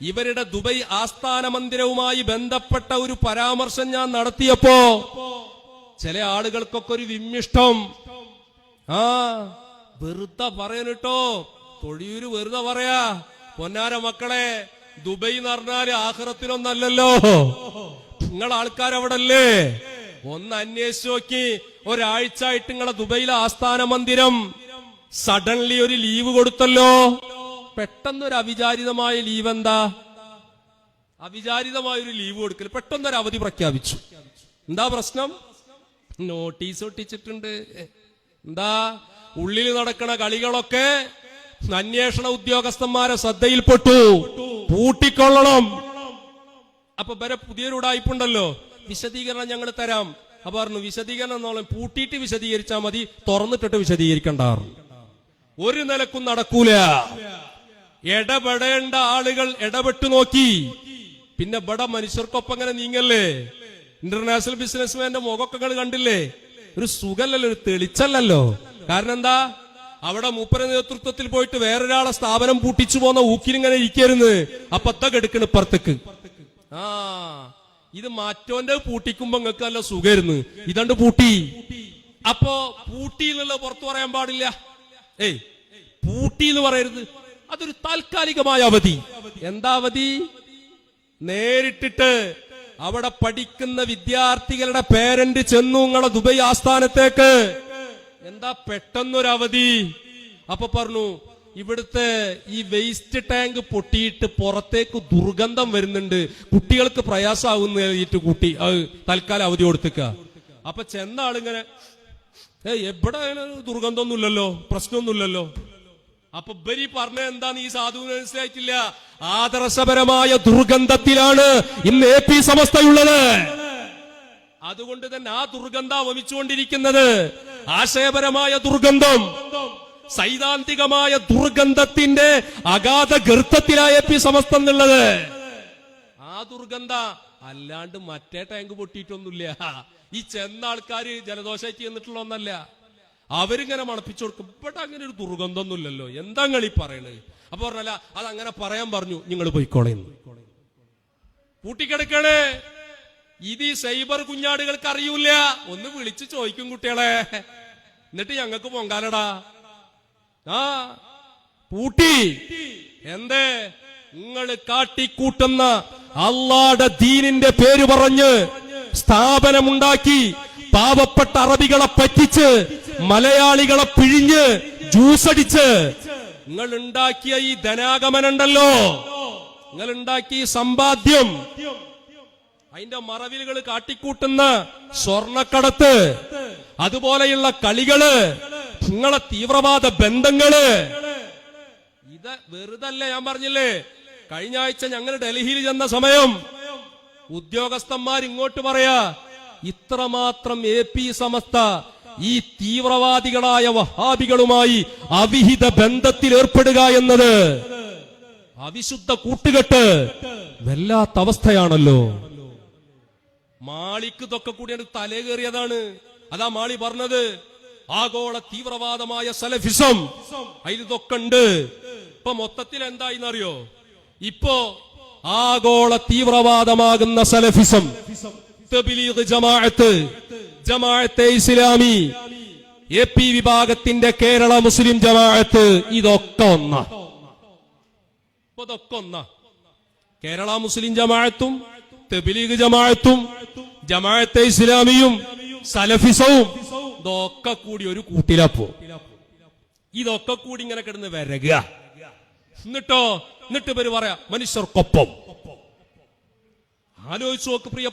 ഇവരുടെ ദുബൈ ആസ്ഥാന മന്ദിരവുമായി ബന്ധപ്പെട്ട ഒരു പരാമർശം ഞാൻ നടത്തിയപ്പോ ചില ആളുകൾക്കൊക്കെ ഒരു വിമ്മിഷ്ടം. ആ വെറുതെ പറയാനിട്ടോ തൊഴിയൂര് വെറുതെ പറയാ. പൊന്നാര മക്കളെ ദുബൈ എന്ന് പറഞ്ഞാൽ ആഹ്റത്തിലൊന്നല്ലല്ലോ. നിങ്ങൾ അല്ലേ ഒന്ന് അന്വേഷിച്ചു നോക്കി. ഒരാഴ്ച ആയിട്ട് നിങ്ങളെ ദുബൈയിലെ ആസ്ഥാന മന്ദിരം സഡൻലി ഒരു ലീവ് കൊടുത്തല്ലോ. പെട്ടെന്നൊരു അവിചാരിതമായ ലീവ് എന്താ അവിചാരിതമായ ഒരു ലീവ് കൊടുക്കൽ പെട്ടെന്നൊരു അവധി പ്രഖ്യാപിച്ചു. എന്താ പ്രശ്നം? നോട്ടീസ് ഒട്ടിച്ചിട്ടുണ്ട്. എന്താ? ഉള്ളിൽ നടക്കണ കളികളൊക്കെ അന്വേഷണ ഉദ്യോഗസ്ഥന്മാരെ ശ്രദ്ധയിൽപ്പെട്ടു. പൂട്ടിക്കൊള്ളണം. അപ്പൊ വരെ പുതിയൊരു ഉടായ്പുണ്ടല്ലോ. വിശദീകരണം ഞങ്ങൾ തരാം. അപ്പൊ പറഞ്ഞു വിശദീകരണം എന്നോളം പൂട്ടിയിട്ട് വിശദീകരിച്ചാൽ മതി തുറന്നിട്ടിട്ട് വിശദീകരിക്കണ്ടാർ ഒരു നിലക്കും നടക്കൂല. ഇടപെടേണ്ട ആളുകൾ ഇടപെട്ടു നോക്കി. പിന്നെ ഇവിടെ മനുഷ്യർക്കൊപ്പം അങ്ങനെ നീങ്ങല്ലേ? ഇന്റർനാഷണൽ ബിസിനസ്മാന്റെ മുഖമൊക്കെ കണ്ടില്ലേ? ഒരു സുഖല്ലല്ലോ ഒരു തെളിച്ചല്ലല്ലോ. കാരണം എന്താ? അവിടെ മൂപ്പര നേതൃത്വത്തിൽ പോയിട്ട് വേറൊരാളെ സ്ഥാപനം പൂട്ടിച്ചു പോന്ന ഊക്കിനിങ്ങനെ ഇരിക്കരുന്ന് അപ്പത്തെ കെടുക്കണ് ഇപ്പുറത്തേക്ക്. ആ ഇത് മാറ്റോന്റെ പൂട്ടിക്കുമ്പോ നിങ്ങൾക്ക് നല്ല സുഖമായിരുന്നു ഇതണ്ട് പൂട്ടി. അപ്പോ പൂട്ടി എന്നുള്ളത് പുറത്തു പറയാൻ പാടില്ല. ഏയ് പൂട്ടി എന്ന് പറയരുത്. അതൊരു താൽക്കാലികമായ അവധി. എന്താ അവധി? നേരിട്ടിട്ട് അവിടെ പഠിക്കുന്ന വിദ്യാർത്ഥികളുടെ പേരന്റ് ചെന്നു നിങ്ങളെ ദുബൈ ആസ്ഥാനത്തേക്ക്. എന്താ പെട്ടെന്നൊരു അവധി അപ്പൊ പറഞ്ഞു ഇവിടുത്തെ ഈ വേസ്റ്റ് ടാങ്ക് പൊട്ടിയിട്ട് പുറത്തേക്ക് ദുർഗന്ധം വരുന്നുണ്ട്. കുട്ടികൾക്ക് പ്രയാസമാകുന്ന കുട്ടി. തൽക്കാലം അവധി കൊടുത്തേക്ക. അപ്പൊ ചെന്ന ആളിങ്ങനെ ഏ എവിടെ ദുർഗന്ധമൊന്നുമില്ലല്ലോ. പ്രശ്നമൊന്നുമില്ലല്ലോ. അപ്പൊ ബരി പറഞ്ഞ എന്താന്ന് ഈ സാധുവിന് മനസ്സിലായിട്ടില്ല? ആദർശപരമായ ദുർഗന്ധത്തിലാണ് ഇന്ന് എ പി സമസ്തയുള്ളത്. അതുകൊണ്ട് തന്നെ ആ ദുർഗന്ധ വമിച്ചുകൊണ്ടിരിക്കുന്നത് ആശയപരമായ ദുർഗന്ധം. സൈദ്ധാന്തികമായ ദുർഗന്ധത്തിന്റെ അഗാധ ഗർത്തത്തിലായ പി സമസ്ത എന്നുള്ളത്. ആ ദുർഗന്ധ അല്ലാണ്ട് മറ്റേ ടാങ്ക് പൊട്ടിയിട്ടൊന്നുമില്ല. ഈ ചെന്ന ആൾക്കാര് ജലദോഷമായിട്ട് ചെന്നിട്ടുള്ള ഒന്നല്ല. അവരിങ്ങനെ മണപ്പിച്ചു കൊടുക്കും. ഇവിടെ അങ്ങനെ ഒരു ദുർഗന്ധമൊന്നുമില്ലല്ലോ. എന്താ ഈ പറയണത് അപ്പൊ പറഞ്ഞല്ല അത് അങ്ങനെ പറയാൻ പറഞ്ഞു നിങ്ങൾ പോയിക്കോളേന്ന് കൂട്ടിക്കിടക്കണേ. ഇത് ഈ സൈബർ കുഞ്ഞാടുകൾക്ക് അറിയൂല ഒന്ന് വിളിച്ചു ചോദിക്കും കുട്ടികളെ. എന്നിട്ട് ഞങ്ങൾക്ക് പൊങ്കാലടാ. ആ പൂട്ടി. എന്തേ? നിങ്ങൾ കാട്ടിക്കൂട്ടുന്ന അള്ളാടെ ദീനിന്റെ പേര് പറഞ്ഞ് സ്ഥാപനമുണ്ടാക്കി പാവപ്പെട്ട അറബികളെ പറ്റിച്ച് മലയാളികളെ പിഴിഞ്ഞ് ജ്യൂസടിച്ച്. നിങ്ങൾ ഉണ്ടാക്കിയ ഈ ധനാഗമനുണ്ടല്ലോ നിങ്ങൾ ഉണ്ടാക്കിയ സമ്പാദ്യം. അതിന്റെ മറവിലുകൾ കാട്ടിക്കൂട്ടുന്ന സ്വർണക്കടത്ത് അതുപോലെയുള്ള കളികൾ നിങ്ങളെ തീവ്രവാദ ബന്ധങ്ങൾ. ഇത് വെറുതല്ല ഞാൻ പറഞ്ഞില്ലേ? കഴിഞ്ഞ ആഴ്ച ഞങ്ങൾ ഡൽഹിയിൽ ചെന്ന സമയം ഉദ്യോഗസ്ഥന്മാർ ഇങ്ങോട്ട് പറയാ ഇത്രമാത്രം എ പി സമസ്ത ഈ തീവ്രവാദികളായ വഹാബികളുമായി അവിഹിത ബന്ധത്തിൽ ഏർപ്പെടുക എന്നത് അവിശുദ്ധ കൂട്ടുകെട്ട് വല്ലാത്ത അവസ്ഥയാണല്ലോ മാളിക്ക് തൊക്കെ കൂടിയാണ് തലേ കയറിയതാണ്. അതാ മാളി പറഞ്ഞത് ആഗോള തീവ്രവാദമായ സലഫിസം അതിൽ ഇതൊക്കെ ഉണ്ട്. ഇപ്പൊ മൊത്തത്തിൽ എന്തായിന്നറിയോ? ഇപ്പോ ആഗോള തീവ്രവാദമാകുന്ന സലഫിസം ജമാഅത്ത് ജമാഅത്തെ ഇസ്ലാമി എ പി വിഭാഗത്തിന്റെ കേരള മുസ്ലിം ജമാഅത്ത് ഇതൊക്കെ ഒന്ന. ഒന്നാ. കേരള മുസ്ലിം ജമാഅത്തും തെബിലീഗ് ജമാഅത്തും ജമാഅത്തെ ഇസ്ലാമിയും സലഫിസവും ഇതൊക്കെ കൂടി ഒരു കൂട്ടിലപ്പോ ഇതൊക്കെ കൂടി ഇങ്ങനെ കിടന്ന് വരക. എന്നിട്ടോ? എന്നിട്ട് പേര് പറയാ മനുഷ്യർക്കൊപ്പം. ആലോചിച്ചു നോക്ക് പ്രിയ